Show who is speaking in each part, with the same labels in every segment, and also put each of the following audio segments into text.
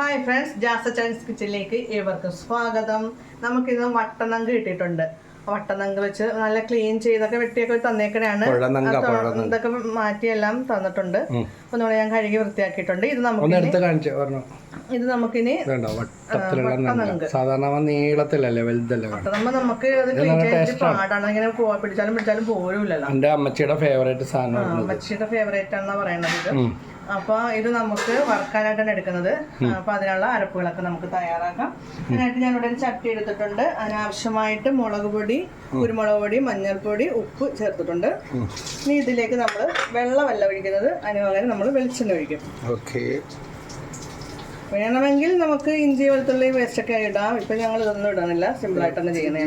Speaker 1: Hi friends Jasa ചൈൻസ് കിച്ചണിലേക്ക് ഏവർക്കും സ്വാഗതം. നമുക്കിന്ന് വട്ടനങ്ക് കിട്ടിയിട്ടുണ്ട്. വട്ടനങ്ക് വെച്ച് നല്ല ക്ലീൻ ചെയ്തൊക്കെ വെട്ടിയൊക്കെ തന്നേക്കണയാണ്. ഇതൊക്കെ മാറ്റിയെല്ലാം തന്നിട്ടുണ്ട്. ഒന്നുകൂടെ ഞാൻ കഴുകി വൃത്തിയാക്കിയിട്ടുണ്ട്. ഇത് നമുക്ക് ഇത് നമുക്കിനി
Speaker 2: സാധാരണ നീളത്തിലല്ലേ വലുതല്ലേ
Speaker 1: നമുക്ക് അത് പാടാണ്. ഇങ്ങനെ പിടിച്ചാലും പിടിച്ചാലും പോരുമില്ലല്ലോ
Speaker 2: എന്റെ അമ്മച്ചിയുടെ ഫേവറേറ്റ് സാധനം
Speaker 1: അമ്മച്ചിയുടെ ഫേവറേറ്റ് ആണെന്ന് പറയുന്നത് ഇത്. അപ്പൊ ഇത് നമുക്ക് വറുക്കാനായിട്ടാണ് എടുക്കുന്നത്. അപ്പൊ അതിനുള്ള അരപ്പുകളൊക്കെ നമുക്ക് തയ്യാറാക്കാം. അതിനായിട്ട് ഞാൻ ഇവിടെ ഒരു ചട്ടി എടുത്തിട്ടുണ്ട്. അതിനാവശ്യമായിട്ട് മുളക് പൊടി കുരുമുളക് പൊടി മഞ്ഞൾപ്പൊടി ഉപ്പ് ചേർത്തിട്ടുണ്ട്. ഇനി ഇതിലേക്ക് നമ്മൾ വെള്ളമല്ല ഒഴിക്കുന്നത്. അതിന് പകരം നമ്മൾ വെളിച്ചെണ്ണ ഒഴിക്കും.
Speaker 2: ഓക്കെ.
Speaker 1: വേണമെങ്കിൽ നമുക്ക് ഇഞ്ചി വെളുത്തുള്ളി വേസ്റ്റ് ഒക്കെ ഇടാം. ഇപ്പൊ ഞങ്ങൾ ഇതൊന്നും ഇടാനില്ല സിമ്പിൾ ആയിട്ട് തന്നെ ചെയ്യണേ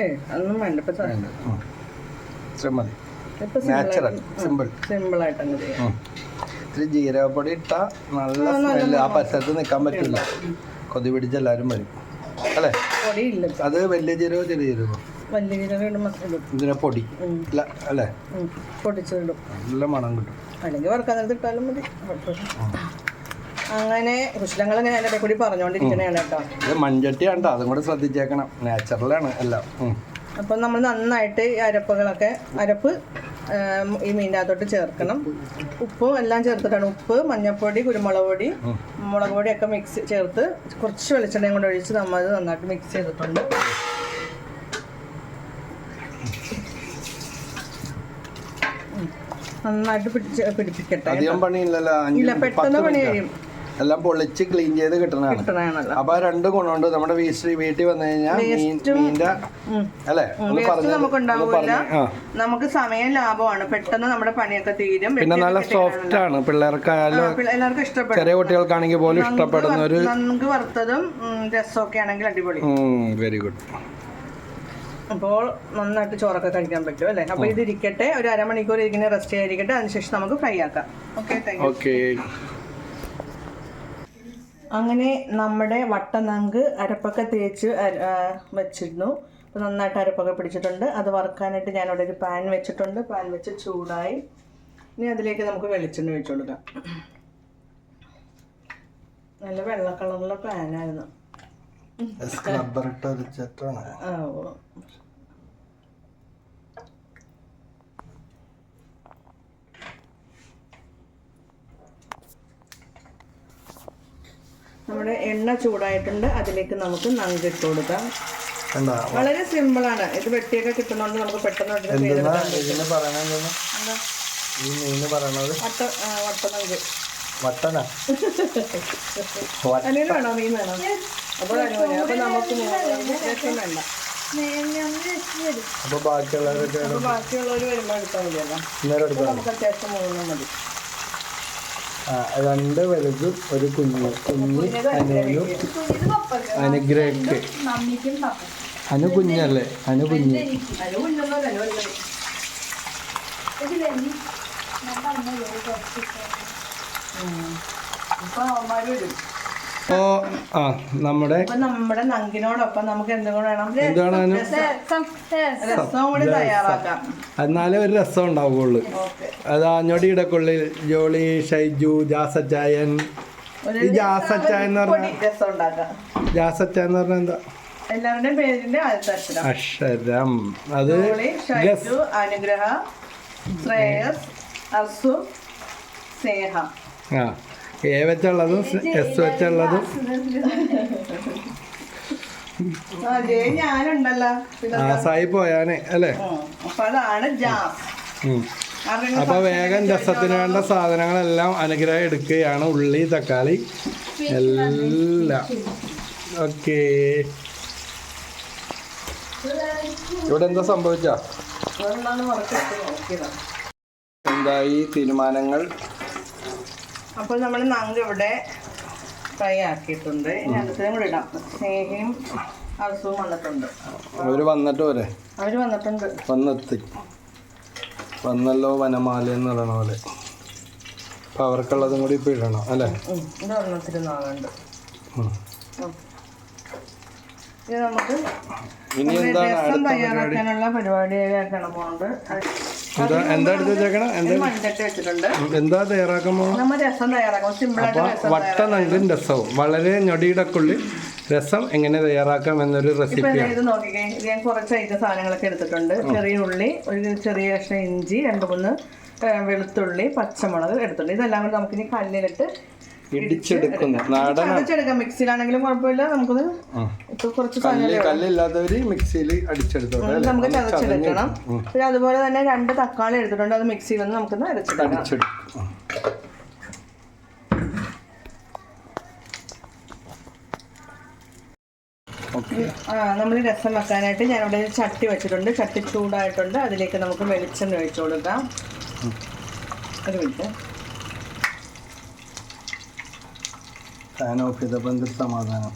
Speaker 1: ഏ അതൊന്നും വേണ്ട. ഇപ്പൊ
Speaker 2: മതി.
Speaker 1: ഇപ്പൊ
Speaker 2: നാച്ചുറൽ സിമ്പിൾ
Speaker 1: സിമ്പിൾ ആയിട്ട് തന്നെ ചെയ്യാം.
Speaker 2: ഇത്തിരി ജീരകപ്പൊടി ഇട്ടാ നല്ല സ്മെല്ല് ആ പരിസരത്ത് നിൽക്കാൻ പറ്റില്ല. കൊതി പിടിച്ച് എല്ലാവരും വരും. അല്ലേ. അത് വലിയ ജീരകോ ചെറിയ ജീരകോ?
Speaker 1: വലിയ
Speaker 2: ഇതിനെ പൊടി. ഇല്ല അല്ലേ?
Speaker 1: പൊടിച്ചിടും.
Speaker 2: നല്ല മണം കിട്ടും.
Speaker 1: അല്ലെങ്കിൽ വറുക്കാൻ നേരത്ത് ഇട്ടാലും മതി. അങ്ങനെ കൃഷ്ണങ്ങൾ അങ്ങനെ അതിന്റെ കൂടി പറഞ്ഞുകൊണ്ടിരിക്കണേണ് കേട്ടോ.
Speaker 2: ഇത് മൺചട്ടിയാണ് ട്ടോ അതും കൂടെ ശ്രദ്ധിച്ചേക്കണം. നാച്ചുറലാണ് എല്ലാം.
Speaker 1: അപ്പം നമ്മൾ നന്നായിട്ട് ഈ അരപ്പുകളൊക്കെ അരപ്പ് ഈ അകത്തോട്ട് ചേർക്കണം. ഉപ്പും എല്ലാം ചേർത്തിട്ടാണ്. ഉപ്പ് മഞ്ഞൾപ്പൊടി കുരുമുളക് പൊടി മുളക് പൊടിയൊക്കെ മിക്സ് ചേർത്ത് കുറച്ച് വെളിച്ചെണ്ണയും കൊണ്ട് ഒഴിച്ച് നമ്മൾ അത് നന്നായിട്ട് മിക്സ് ചെയ്തിട്ടുണ്ട്. നന്നായിട്ട് പിടിച്ച് പിടിപ്പിക്കട്ടെ ഇല്ല പെട്ടെന്ന് പണി കഴിയും
Speaker 2: എല്ലാം പൊളിച്ച് ക്ലീൻ ചെയ്ത് കിട്ടണതാണ്. അപ്പൊ ആ രണ്ട് ഗുണമുണ്ട്. നമ്മുടെ വീട്ടിൽ വീട്ടിൽ വന്നു കഴിഞ്ഞാൽ മീനിന്റെ അല്ലേ?
Speaker 1: വേസ്റ്റ് നമുക്ക് ഉണ്ടാവില്ല നമുക്ക് സമയം ലാഭമാണ്. പെട്ടെന്ന് നമ്മുടെ പണിയൊക്കെ തീരും.
Speaker 2: പിന്നെ നല്ല സോഫ്റ്റ് ആണ്. പിള്ളേർക്കായാലും
Speaker 1: എല്ലാവർക്കും ഇഷ്ടപ്പെടും.
Speaker 2: ചെറിയ കുട്ടികൾക്കാണെങ്കിൽ പോലും ഇഷ്ടപ്പെടുന്ന ഒരു
Speaker 1: നമുക്ക് വറുത്തതും രസമൊക്കെ ആണെങ്കിൽ അടിപൊളി.
Speaker 2: വെരി ഗുഡ്
Speaker 1: അപ്പോൾ നന്നായിട്ട് ചോറൊക്കെ കഴിക്കാൻ പറ്റും അല്ലേ? അപ്പൊ ഇത് ഇരിക്കട്ടെ ഒരു അരമണിക്കൂർ ഇരിക്കുന്ന റെസ്റ്റ് ചെയ്തിരിക്കട്ടെ അതിനുശേഷം നമുക്ക് ഫ്രൈ ആക്കാം. ഓക്കെ താങ്ക് യു അങ്ങനെ നമ്മുടെ വട്ടനങ്ക് അരപ്പൊക്കെ തേച്ച് വെച്ചിരുന്നു. അപ്പോൾ നന്നായിട്ട് അരപ്പൊക്കെ പിടിച്ചിട്ടുണ്ട്. അത് വറുക്കാനായിട്ട് ഞാനിവിടെ ഒരു പാൻ വെച്ചിട്ടുണ്ട്. പാൻ വെച്ച് ചൂടായി. ഇനി അതിലേക്ക് നമുക്ക് വെളിച്ചെണ്ണ ഒഴിച്ചു കൊടുക്കാം. നല്ല വെള്ള കളറുള്ള പാനായിരുന്നു.
Speaker 2: സ്ക്രബ്ബർ ഇട്ട്
Speaker 1: ഓ. നമ്മുടെ എണ്ണ ചൂടായിട്ടുണ്ട്. അതിലേക്ക് നമുക്ക് നങ്ക് ഇട്ട് കൊടുക്കാം.
Speaker 2: വളരെ
Speaker 1: വളരെ സിമ്പിളാണ് ഇത് വെട്ടിയൊക്കെ കിട്ടുന്നോണ്ട് നമുക്ക് പെട്ടെന്ന് പെട്ടെന്ന്
Speaker 2: എന്തെന്നാ?
Speaker 1: ചെയ്തെടുക്കാം
Speaker 2: ഇതിന് പറയണത്
Speaker 1: എന്താ?
Speaker 2: ഈ മീന് പറയണത്?
Speaker 1: വട്ട ആ, വട്ടനങ്ക്
Speaker 2: വട്ടന?
Speaker 1: അല്ലെങ്കിൽ വേണോ? മീൻ വേണോ? അപ്പോൾ നമുക്ക് വേണ്ട.
Speaker 2: അപ്പൊ ബാക്കിയുള്ളവരൊക്കെ
Speaker 1: അപ്പോൾ ബാക്കിയുള്ളവർ വരുമ്പോൾ എടുത്താൽ മതിയല്ലോ. നമുക്ക് അത്യാവശ്യം മൂന്നും മതി.
Speaker 2: രണ്ട് വലുത് ഒരു കുഞ്ഞ് കുഞ്ഞ് അനുവിനും അനുഗ്രഹക്ക്. അനു കുഞ്ഞല്ലേ? അനു കുഞ്ഞ്.
Speaker 1: ഇപ്പൊ അവന്മാർ വരും
Speaker 2: ഓ ആ നമ്മുടെ
Speaker 1: നമ്മുടെ നങ്കിനോടൊപ്പം നമുക്ക് എന്തുകൊണ്ട് വേണം? രസം കൂടി തയ്യാറാക്കാം.
Speaker 2: എന്നാലേ ഒരു രസം ഉണ്ടാവുകയുള്ളു.
Speaker 1: ഓക്കെ.
Speaker 2: അത് ആഞ്ഞോടിയുടെ കൊള്ളിൽ ജോളി ഷൈജു ജാസച്ചായൻ. ഈ ജാസച്ചായ എന്ന്
Speaker 1: പറഞ്ഞാൽ
Speaker 2: ജാസച്ചായൻ എന്ന് പറഞ്ഞാൽ എന്താ?
Speaker 1: എല്ലാവരുടെയും പേരിന്റെ അക്ഷരം.
Speaker 2: അത്
Speaker 1: അനുഗ്രഹ ശ്രേയസ് അസു സ്നേഹ.
Speaker 2: ആ. എ വെച്ചുള്ളതും എസ് വെച്ചുള്ളതും.
Speaker 1: ആ
Speaker 2: സായി പോയാനെ അല്ലേ.
Speaker 1: അപ്പൊ
Speaker 2: വേഗം രസത്തിന് വേണ്ട സാധനങ്ങളെല്ലാം അനുഗ്രഹം എടുക്കുകയാണ് ഉള്ളി തക്കാളി എല്ലാം. ഓക്കേ. ഇവിടെ എന്താ സംഭവിച്ച? എന്തായി തീരുമാനങ്ങൾ?
Speaker 1: അപ്പോൾ നമ്മൾ നങ്ക് ഇവിടെ ഫ്രൈ ആക്കിയിട്ടുണ്ട് ഇനി അടുത്തതും കൂടെ ഇടാം. സ്നേഹയും അസുഖം വന്നിട്ടുണ്ട്.
Speaker 2: അവർ വന്നിട്ട് പോരെ?
Speaker 1: അവർ വന്നിട്ടുണ്ട്.
Speaker 2: വന്നെത്തി. വന്നല്ലോ വനമാല എന്ന് പറയണ പോലെ. അപ്പൊ അവർക്കുള്ളതും കൂടി ഇപ്പൊ ഇടണം അല്ലേ?
Speaker 1: ഇത് ഇത് നമുക്ക്
Speaker 2: ഇനി എന്താണ്
Speaker 1: രസം
Speaker 2: പരിപാടി
Speaker 1: തയ്യാറാക്കാനുള്ള പരിപാടിയാക്കാണ് പോകുന്നത്
Speaker 2: എന്താ എന്താ എടുത്ത് വെച്ചേക്കണം? എന്താ എന്താ തയ്യാറാക്കാൻ അപ്പോൾ രസവും. വളരെ ഞൊടിയിടക്കുള്ളിൽ രസം എങ്ങനെ തയ്യാറാക്കാം എന്നൊരു റെസിപ്പി
Speaker 1: ഇത് നോക്കിക്കേ. ഇത് ഞാൻ കുറച്ച് ഐറ്റം സാധനങ്ങളൊക്കെ എടുത്തിട്ടുണ്ട്. ചെറിയ ഉള്ളി ഒരു ചെറിയ കഷ്ണം ഇഞ്ചി രണ്ട് മൂന്ന് വെളുത്തുള്ളി പച്ചമുളക് എടുത്തിട്ടുണ്ട്. ഇതെല്ലാം കൂടി നമുക്കിനി കല്ലിലിട്ട്
Speaker 2: ഇടിച്ചെടുക്കുന്നു നാടൻ
Speaker 1: ചതച്ചെടുക്കാം മിക്സിയിലാണെങ്കിലും കുഴപ്പമില്ല. നമുക്കത് ഇപ്പൊ കുറച്ച് സാധനം
Speaker 2: കല്ല് കല്ലില്ലാത്തവര് മിക്സിയിൽ അടിച്ചെടുത്തോട്ടെ
Speaker 1: നമുക്ക് ചതച്ചെടുക്കണം. പിന്നെ അതുപോലെ തന്നെ രണ്ട് തക്കാളി എടുത്തിട്ടുണ്ട്. അത് മിക്സിയിൽ നിന്ന് നമുക്കൊന്ന് അരച്ചെടുക്കാം. നമ്മൾ രസം വെക്കാനായിട്ട് ഞാനിവിടെ ഒരു ചട്ടി വെച്ചിട്ടുണ്ട്. ചട്ടി ചൂടായിട്ടുണ്ട്. അതിലേക്ക് നമുക്ക് വെളിച്ചെണ്ണ ഒഴിച്ചു കൊടുക്കാം. ഒരു മിനിറ്റ്.
Speaker 2: ഫാൻ ഓഫ് ചെയ്തപ്പോൾ എന്തൊരു സമാധാനം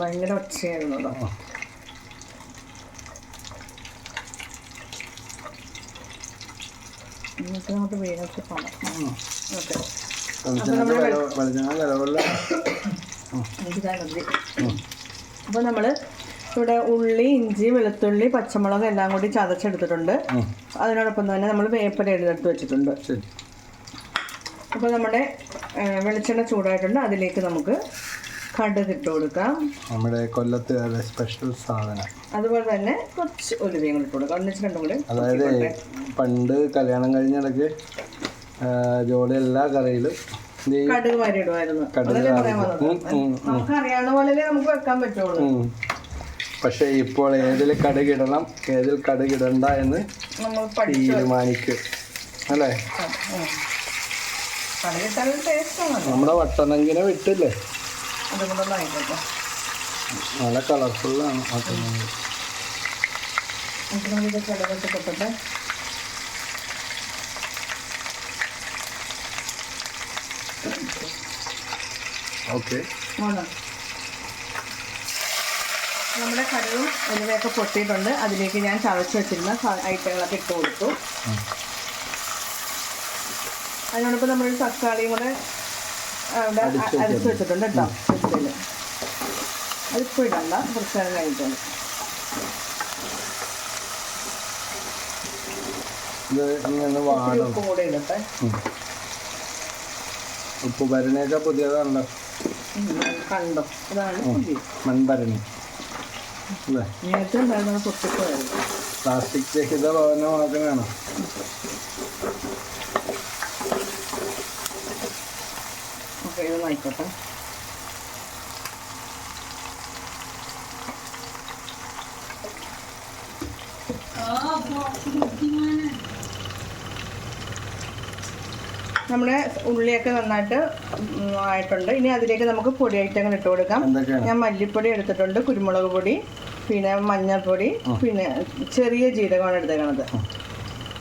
Speaker 1: ഭയങ്കര ഒച്ചയായിരുന്നു കേട്ടോ. എന്നിട്ട് നമുക്ക് ഓക്കെ. അപ്പോൾ നമ്മൾ ഇവിടെ ഉള്ളി ഇഞ്ചി വെളുത്തുള്ളി പച്ചമുളക് എല്ലാം കൂടി ചതച്ചെടുത്തിട്ടുണ്ട്. അതിനോടൊപ്പം തന്നെ നമ്മൾ വേപ്പര എടുത്ത് വെച്ചിട്ടുണ്ട്.
Speaker 2: അപ്പൊ
Speaker 1: അപ്പോൾ നമ്മുടെ വെളിച്ചെണ്ണ ചൂടായിട്ടുണ്ട്. അതിലേക്ക് നമുക്ക് കടുക് ഇട്ട് കൊടുക്കാം.
Speaker 2: നമ്മുടെ കൊല്ലത്ത് സ്പെഷ്യൽ സാധനം.
Speaker 1: അതുപോലെ തന്നെ കുറച്ച് ഒലിവയും കൂടി ഇട്ട് കൊടുക്കാം. ഒന്നിച്ച് രണ്ടും കൂടി
Speaker 2: അതായത് പണ്ട് കല്യാണം കഴിഞ്ഞിടയ്ക്ക് ജോലി എല്ലാ കറിയിലും പക്ഷെ
Speaker 1: കടുക് നമുക്ക് അറിയാവുന്ന പോലെ നമുക്ക് വെക്കാൻ പറ്റുള്ളൂ.
Speaker 2: പക്ഷേ ഇപ്പോൾ ഏതിൽ കടുകിടണം ഏതിൽ കടുകിടണ്ട എന്ന് തീരുമാനിക്കും. അല്ലേ?
Speaker 1: ടേസ്റ്റാണ്
Speaker 2: നമ്മുടെ വട്ടനങ്കിനെ വിട്ടില്ലേ?
Speaker 1: ആയിക്കോട്ടെ
Speaker 2: നല്ല കളർഫുള്ളാണ്
Speaker 1: നമുക്ക് പൊട്ടട്ടെ
Speaker 2: ഓക്കെ.
Speaker 1: നമ്മുടെ കടുകും ഉലുവയൊക്കെ പൊട്ടിയിട്ടുണ്ട്. അതിലേക്ക് ഞാൻ ചതച്ച് വെച്ചിരുന്ന ഐറ്റങ്ങളൊക്കെ ഇട്ട് കൊടുത്തു. അതിനോടൊപ്പം നമ്മൾ തക്കാളിയും കൂടെ അവിടെ അരച്ച് വെച്ചിട്ടുണ്ട് കേട്ടോ. മിക്സിയിൽ അതിപ്പോൾ ഇടണ്ട. കുറച്ച് നേരം കഴിഞ്ഞിട്ടുണ്ട് ഉപ്പും കൂടെ ഇടട്ടെ.
Speaker 2: ഉപ്പ് ഭരണിയൊക്കെ പുതിയതാണല്ലോ.
Speaker 1: കണ്ടോ? ഇതാണ്
Speaker 2: മൺഭരണി.
Speaker 1: നേരത്തെ
Speaker 2: പ്ലാസ്റ്റിക് രഹിത ഭവന ഉണക്കനാണ്
Speaker 1: ഇതൊന്നും ആയിക്കോട്ടെ നമ്മുടെ ഉള്ളിയൊക്കെ നന്നായിട്ട് ആയിട്ടുണ്ട്. ഇനി അതിലേക്ക് നമുക്ക് പൊടി ഐറ്റങ്ങൾ ഇട്ട് കൊടുക്കാം. ഞാൻ മല്ലിപ്പൊടി എടുത്തിട്ടുണ്ട് കുരുമുളക് പൊടി പിന്നെ മഞ്ഞൾപ്പൊടി പിന്നെ ചെറിയ ജീരകമാണ് എടുത്തേക്കണത്.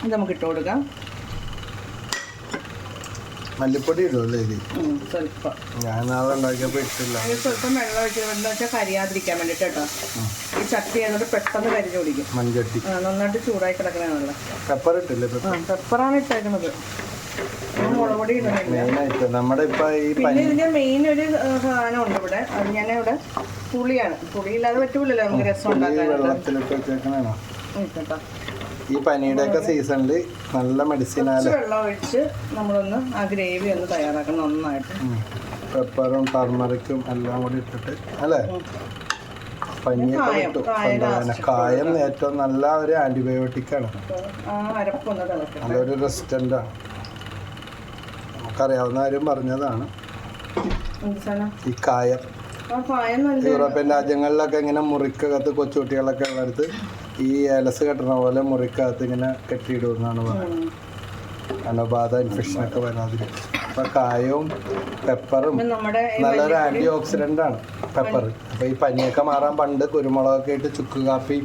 Speaker 1: ഇത് നമുക്ക് ഇട്ട് കൊടുക്കാം.
Speaker 2: മല്ലിപ്പൊടി ഇടുമല്ലേ ഇത്?
Speaker 1: സ്വല്പം.
Speaker 2: ഞാൻ നാളെ ഉണ്ടാക്കിയപ്പോൾ ഇട്ടില്ല.
Speaker 1: അതിന് സ്വല്പം വെള്ളം ഒഴിച്ചിട്ടുണ്ടെന്ന് വെച്ചാൽ കരിയാതിരിക്കാൻ വേണ്ടിയിട്ട് കേട്ടോ. ഈ ചട്ടി എന്നിട്ട് പെട്ടെന്ന് കരിഞ്ഞു പിടിക്കും.
Speaker 2: മൺചട്ടി.
Speaker 1: ആ, നന്നായിട്ട് ചൂടായി കിടക്കണതാണല്ലോ
Speaker 2: പെപ്പർ ഇട്ടില്ലേ
Speaker 1: ആ പെപ്പറാണ് ഇട്ടേക്കുന്നത് ഞാൻ മുളക് പൊടി ഇടുന്നില്ല.
Speaker 2: മെയിനായിട്ട് നമ്മുടെ ഇപ്പൊ ഈ
Speaker 1: പിന്നെ ഇതിന്റെ മെയിൻ ഒരു ആ, സാധനം ഉണ്ട് ഇവിടെ. അത് ഞാൻ ഇവിടെ പുളിയാണ്. പുളിയില്ലാതെ പറ്റൂലല്ലോ നമുക്ക് രസം
Speaker 2: ഈ
Speaker 1: ഉണ്ടാക്കാനായിട്ട്
Speaker 2: വെള്ളത്തിലിട്ട് വെച്ചേക്കണേണോ
Speaker 1: ഉം, കേട്ടോ
Speaker 2: ഈ പനിയുടെ ഒക്കെ സീസണിൽ നല്ല
Speaker 1: കുറച്ച് വെള്ളം ഒഴിച്ച് നമ്മളൊന്ന് ആ ഗ്രേവി ഒന്ന് തയ്യാറാക്കണം നന്നായിട്ട്.
Speaker 2: പെപ്പറും ടർമറിക്കും എല്ലാം കൂടി ഇട്ടിട്ട് അല്ലേ? പനിയൊക്കെ
Speaker 1: കായം,
Speaker 2: ഏറ്റവും നല്ല ഒരു ആന്റിബയോട്ടിക് ആണ്
Speaker 1: അപ്പൊ ആ
Speaker 2: നല്ലൊരു റെസിസ്റ്റന്റ്. ആണ് നമുക്കറിയാവുന്ന കാര്യം പറഞ്ഞതാണ്. ഈ കായം. യൂറോപ്യൻ രാജ്യങ്ങളിലൊക്കെ ഇങ്ങനെ മുറിക്കകത്ത് കൊച്ചുകുട്ടികളൊക്കെ ഉള്ളടുത്ത് ഈ അലസ് കെട്ടണ പോലെ മുറിക്കകത്ത് ഇങ്ങനെ കെട്ടിയിടുമെന്നാണ് പറയുന്നത് ഇൻഫെക്ഷൻ ഇൻഫെക്ഷനൊക്കെ വരാതിരിക്കും അപ്പൊ കായവും പെപ്പറും നല്ലൊരു ആന്റി ഓക്സിഡന്റ് ആണ് പെപ്പർ അപ്പൊ ഈ പനിയൊക്കെ മാറാൻ പണ്ട് കുരുമുളകൊക്കെ ഇട്ട് ചുക്ക് കാപ്പി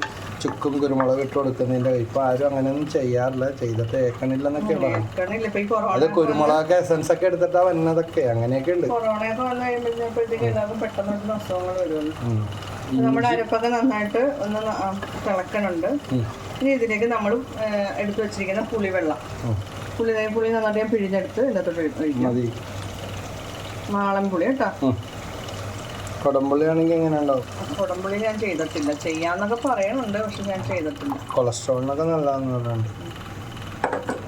Speaker 2: ചുക്കും കുരുമുളക് ഇട്ട് കൊടുക്കുന്നതിന്റെ ഇപ്പൊ ആരും അങ്ങനെയൊന്നും ചെയ്യാറില്ല. ചെയ്തിട്ട്
Speaker 1: ഏക്കണില്ല എന്നൊക്കെ പറഞ്ഞു
Speaker 2: അത് കുരുമുളക് എസൻസ് ഒക്കെ എടുത്തിട്ടാ വന്നതൊക്കെ. അങ്ങനെയൊക്കെ ഉണ്ട്.
Speaker 1: നമ്മുടെ അരപ്പൊക്കെ നന്നായിട്ട് ഒന്ന് തിളക്കണുണ്ട്. ഇനി ഇതിലേക്ക് നമ്മൾ എടുത്തു വെച്ചിരിക്കുന്ന പുളിവെള്ളം. പുളി പുളി നന്നായിട്ട് ഞാൻ പിഴിഞ്ഞെടുത്ത് ഇതിനകത്തോട്ട് ഒഴി- ഒഴിക്കും.
Speaker 2: മതി.
Speaker 1: നാളൻ പുളി കേട്ടോ.
Speaker 2: കൊടംപുള്ളി ആണെങ്കിൽ എങ്ങനെ ഉണ്ടാവും
Speaker 1: കൊടംപുള്ളി ഞാൻ ചെയ്തിട്ടില്ല. ചെയ്യാന്നൊക്കെ പറയുന്നുണ്ട് പക്ഷെ ഞാൻ ചെയ്തിട്ടില്ല.
Speaker 2: കൊളസ്ട്രോളിനൊക്കെ നല്ലതാന്ന് പറയുന്നുണ്ട്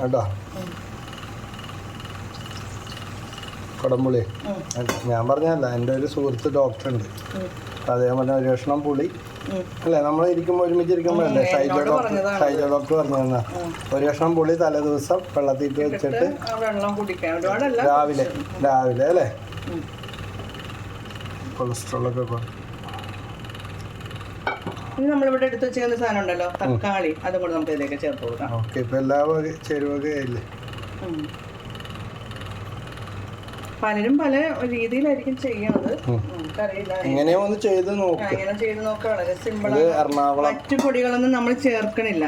Speaker 2: കേട്ടോ? കൊടംപുളി ഞാൻ പറഞ്ഞല്ല എന്റെ ഒരു സുഹൃത്ത് ഡോക്ടറുണ്ട്.
Speaker 1: ഉണ്ട്
Speaker 2: അതേ പറഞ്ഞ ഒരു കഷ്ണം പുളി അല്ലേ? നമ്മൾ ഇരിക്കുമ്പോൾ ഒരുമിച്ച്
Speaker 1: ഇരിക്കുമ്പോഴല്ലേ
Speaker 2: ഷൈജ ഡോക്ടർ ഷൈജ ഡോക്ടർ പറഞ്ഞു തന്നാ. ഒരു കഷ്ണം പുളി തലേ ദിവസം വെള്ളത്തിട്ട് വെച്ചിട്ട് രാവിലെ രാവിലെ അല്ലേ. കൊളസ്ട്രോളൊക്കെ കുറ-
Speaker 1: ഇനി നമ്മളിവിടെ എടുത്ത് വെച്ചിരിക്കുന്ന സാധനം ഉണ്ടല്ലോ തക്കാളി. അതും കൂടെ നമുക്ക് ഇതിലേക്ക് ചേർത്ത് കൊടുക്കാം.
Speaker 2: ഓക്കെ ഇപ്പം എല്ലാ വക
Speaker 1: പലരും പല രീതിയിലായിരിക്കും ചെയ്യണത്
Speaker 2: ഉം.
Speaker 1: നമുക്കറിയില്ല.
Speaker 2: എങ്ങനെയോ ഒന്ന് ചെയ്ത് നോക്കാം.
Speaker 1: അങ്ങനെ ചെയ്ത് നോക്കാം. വളരെ സിമ്പിൾ
Speaker 2: ഇത് എറണാകുളം
Speaker 1: മറ്റു പൊടികളൊന്നും നമ്മൾ ചേർക്കണില്ല.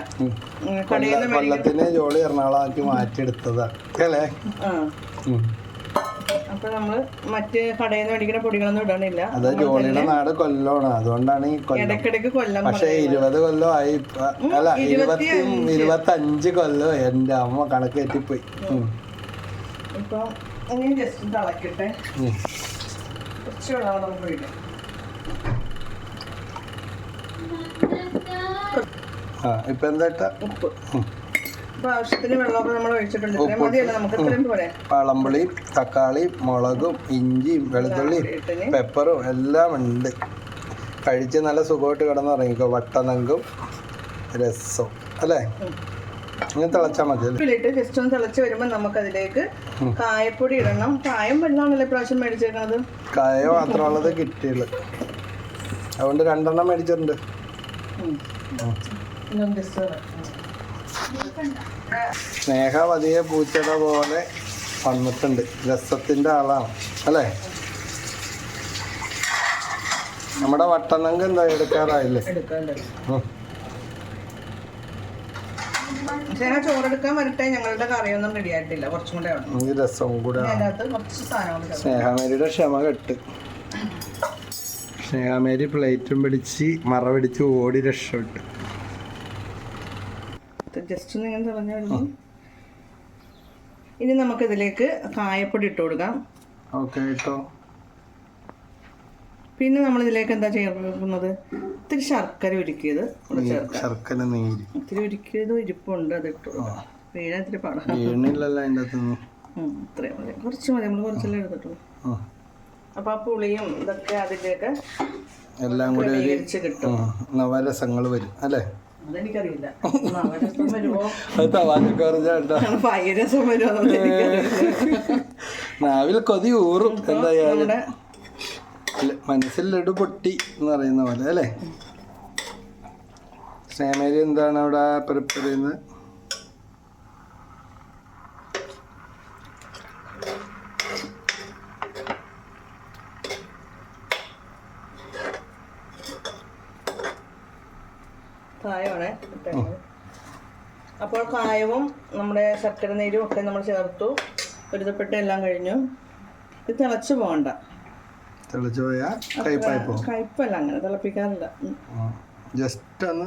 Speaker 1: കടയിൽ നിന്ന്
Speaker 2: വെള്ളത്തിന് ജോളി എറണാകുളമാക്കി മാറ്റിയെടുത്തതാ. അല്ലേ?
Speaker 1: ആ. അപ്പൊ നമ്മൾ മറ്റ് കടയിൽ നിന്ന് മേടിക്കുന്ന പൊടികളൊന്നും ഇടണില്ല
Speaker 2: അത് ജോളിയുടെ നാട് കൊല്ലമാണ് അതുകൊണ്ടാണ് ഈ കൊല്ലം.
Speaker 1: ഇടയ്ക്കിടയ്ക്ക് കൊല്ലം
Speaker 2: പക്ഷെ ഇരുപത് കൊല്ലമായി. അല്ല ഇരുപത്തി ഇരുപത്തഞ്ച് കൊല്ലം എന്റെ അമ്മ കണക്ക് തെറ്റിപ്പോയി.
Speaker 1: ഇപ്പൊ ഇനി ജസ്റ്റ് തിളക്കട്ടെ.
Speaker 2: ഉം.
Speaker 1: കുറച്ച് വെള്ളം നമുക്ക് ഒഴിക്കാം.
Speaker 2: ആ ഇപ്പൊ എന്താ
Speaker 1: ഉപ്പ്.
Speaker 2: വളമ്പുളി തക്കാളി മുളകും ഇഞ്ചിയും വെളുത്തുള്ളിയും പെപ്പറും എല്ലാം ഉണ്ട്. കഴിച്ച് നല്ല സുഖമായിട്ട് കിടന്നുറങ്ങിക്കോ. വട്ടനങ്കും രസവും അല്ലേ? ഇങ്ങനെ തിളച്ചാൽ മതി
Speaker 1: ഉപ്പിലിട്ട് ജസ്റ്റ് ഒന്ന് തിളച്ച് വരുമ്പോൾ അതിലേക്ക് കായപ്പൊടി ഇടണം. കായം വെള്ളമാണല്ലോ ഇപ്രാവശ്യം മേടിച്ചേക്കണത്.
Speaker 2: കായ മാത്രമുള്ളത് കിട്ടിയുള്ളു അതുകൊണ്ട് രണ്ടെണ്ണം മേടിച്ചിട്ടുണ്ട്.
Speaker 1: ഉം.
Speaker 2: ഉം.
Speaker 1: ഇതൊന്ന് just ഒന്ന്
Speaker 2: സ്നേഹ പതിയെ പൂച്ചട പോലെ വന്നിട്ടുണ്ട്. രസത്തിന്റെ ആളാണ്. അല്ലേ? നമ്മുടെ വട്ടനങ്ക് എന്താ എടുക്കാറായില്ലേ?
Speaker 1: ചോറെടുക്കാൻ വരട്ടെ? ഞങ്ങളുടെ കറിയൊന്നും റെഡി ആയിട്ടില്ല. കുറച്ചും കൂടെ
Speaker 2: ഈ രസം കൂടെ
Speaker 1: ഇനി കുറച്ച് സാധനങ്ങൾ ചേർക്കാം.
Speaker 2: സ്നേഹാമേരിയുടെ ക്ഷമ കെട്ട്. സ്നേഹമേരി പ്ലേറ്റും പിടിച്ച് മറ പിടിച്ച് ഓടി രക്ഷപ്പെട്ടു.
Speaker 1: ജസ്റ്റ് ഒന്ന് ഇങ്ങനെ തിളഞ്ഞു ഇനി നമുക്ക് ഇതിലേക്ക് കായപ്പൊടി ഇട്ട് കൊടുക്കാം.
Speaker 2: ഓക്കെ കേട്ടോ
Speaker 1: പിന്നെ നമ്മൾ ഇതിലേക്ക് എന്താ ചേർക്കുന്നത്? ഇത്തിരി ശർക്കര ഉരുക്കിയത്
Speaker 2: ശർക്കര നീര്.
Speaker 1: ഇത്തിരി ഉരുക്കിയത് ഇരിപ്പുണ്ട് അത് ഇട്ടു. കൊടുക്കാം വീഴാൻ ഇത്തിരി പാടാം.
Speaker 2: വീണില്ലല്ലോ
Speaker 1: അതിന്റെ ഇത്രയും മതി. കുറച്ച് മതി നമ്മൾ കുറച്ചല്ലേ എടുത്തിട്ടുള്ളൂ. അപ്പൊ ആ പുളിയും ഇതൊക്കെ അതിലേക്ക്
Speaker 2: എല്ലാം കൂടി നവരസങ്ങൾ വരും അല്ലേ?
Speaker 1: അതെനിക്കറിയില്ല.
Speaker 2: നാവിൽ കൊതി ഊറും എന്തായാലും. മനസ്സിൽ ലഡു പൊട്ടി എന്ന് പറയുന്ന പോലെ അല്ലേ? സ്നേഹമേരി എന്താണ് അവിടെ പ്രിപ്പയർ ചെയ്യുന്നത്
Speaker 1: കായമാണ് ഇട്ടേക്കുന്നത്. അപ്പോൾ കായവും നമ്മുടെ ശർക്കര നീരും ഒക്കെ നമ്മൾ ചേർത്തു. ഒരുതപ്പെട്ട് എല്ലാം കഴിഞ്ഞു. ഇത് തിളച്ച് പോകണ്ട.
Speaker 2: തെളിച്ചു പോയാൽ
Speaker 1: കയ്പല്ല അങ്ങനെ തിളപ്പിക്കാറില്ല.
Speaker 2: ജസ്റ്റ് ഒന്ന്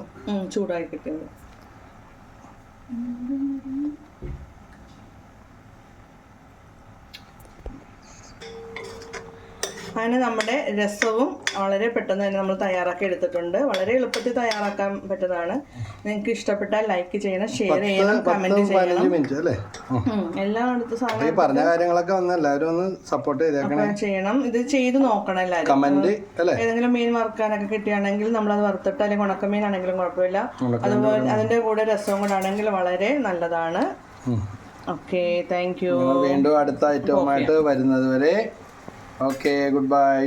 Speaker 1: ചൂടായി കിട്ടിയത്. അങ്ങനെ നമ്മുടെ രസവും വളരെ പെട്ടെന്ന് തന്നെ നമ്മൾ തയ്യാറാക്കി എടുത്തിട്ടുണ്ട്. വളരെ എളുപ്പത്തിൽ തയ്യാറാക്കാൻ പറ്റുന്നതാണ്. നിങ്ങൾക്ക് ഇഷ്ടപ്പെട്ടാൽ ലൈക്ക് ചെയ്യണം ഷെയർ ചെയ്യണം കമന്റ് ചെയ്യണം.
Speaker 2: പതിനഞ്ച് മിനിറ്റ് അല്ലേ? ഉം.
Speaker 1: ഉം, എല്ലാം അടുത്ത
Speaker 2: അപ്പൊ
Speaker 1: സാധനം
Speaker 2: പറഞ്ഞ കാര്യങ്ങളൊക്കെ ഒന്ന് എല്ലാവരും ഒന്ന് സപ്പോർട്ട് ചെയ്തേക്കണം.
Speaker 1: ചെയ്യണം. ഇത് ചെയ്ത് നോക്കണം എല്ലാവരും.
Speaker 2: കമന്റ്
Speaker 1: ഏതെങ്കിലും മീൻ വറുക്കാനൊക്കെ കിട്ടുകയാണെങ്കിൽ അത് വറുത്തിട്ട് അല്ലെങ്കിൽ ഉണക്കമീൻ ആണെങ്കിലും കുഴപ്പമില്ല അതുപോലെ അതിന്റെ കൂടെ രസവും കൂടെ ആണെങ്കിൽ വളരെ നല്ലതാണ്. ഓക്കെ താങ്ക് യു
Speaker 2: വീണ്ടും അടുത്ത ഐറ്റവുമായിട്ട് വരുന്നത് വരെ ഓക്കെ ഗുഡ് ബൈ